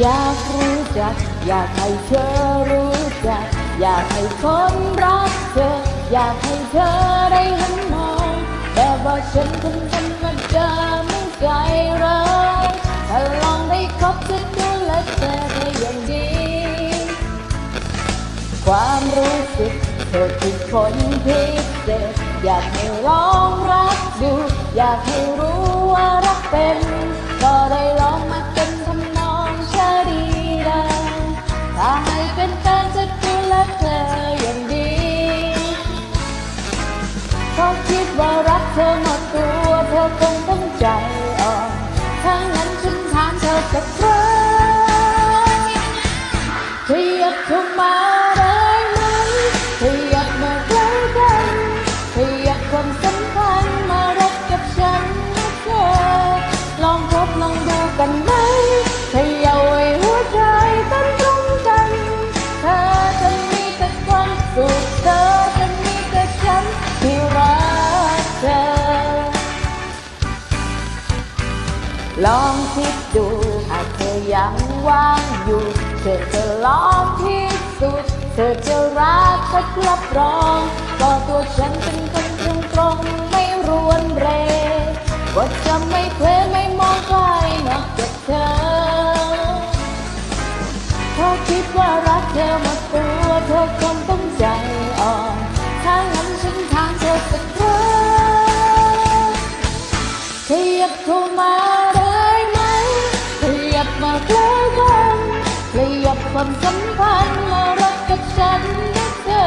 อยากรู้จัก อยากให้เธอรู้จัก อยากให้คนรักเธอ อยากให้เธอได้เห็นมองแต่ว่าฉันคนธรรมดาไม่ใจร้ายถ้าลองได้คบจะดูแลเธอได้อย่างดี ความรู้สึกเธอคือคนพิเศษอยากให้ลองรักดู อยากให้รู้ว่ารักเป็น ถ ลองคิดดูหากเธอยังว่างอยู่เธอจะลองที่สุด เธอจะรักสักรับรองก็ตัวฉันเป็นคนตรงตรงไม่รวนเรว่าจะไม่เคลไม่มองใครนอกจากเธอ ถ้าคิดว่ารักเธอหมดตัวเธอคงต้องใจอ่อนถ้างั้นฉันถามเธอสัก บมาใกล้กันขยับความสัมพันธ์มารักกับฉันนะเธอ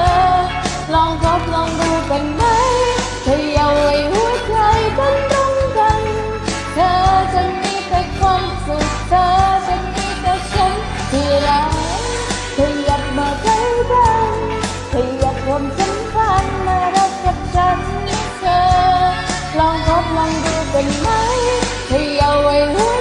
ลองพบลองดูกันไหมขยับไว้หัวใจกันตรงกัน เธอจะมีแต่ความสุขเธอจะมีแต่ฉันที่รักขยับมาใกล้กันขยับความสัมพันธ์มารักกับฉันนะเธอ ลองพบลองดูกันไหมใจยาวไอ้หัว